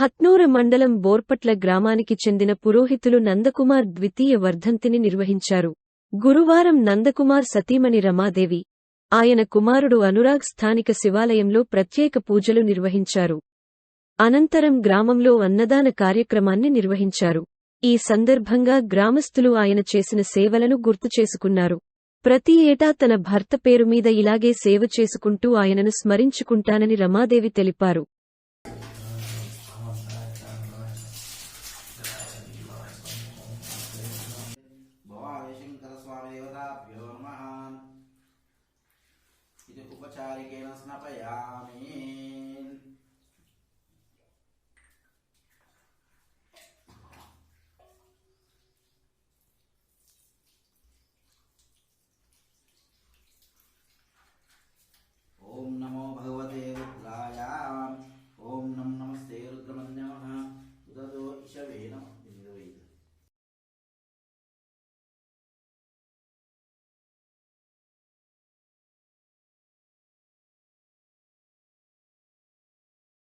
హత్నూర మండలం బోర్పట్ల గ్రామానికి చెందిన పురోహితులు నందకుమార్ ద్వితీయ వర్ధంతిని నిర్వహించారు. గురువారం నందకుమార్ సతీమణి రమాదేవి ఆయన కుమారుడు అనురాగ్ స్థానిక శివాలయంలో ప్రత్యేక పూజలు నిర్వహించారు. అనంతరం గ్రామంలో అన్నదాన కార్యక్రమాన్ని నిర్వహించారు. ఈ సందర్భంగా గ్రామస్థులు ఆయన చేసిన సేవలను గుర్తు చేసుకున్నారు. ప్రతి ఏటా తన భర్త పేరు మీద ఇలాగే సేవ చేసుకుంటూ ఆయనను స్మరించుకుంటానని రమాదేవి తెలిపారు. उपचारिकेण स्नपयामी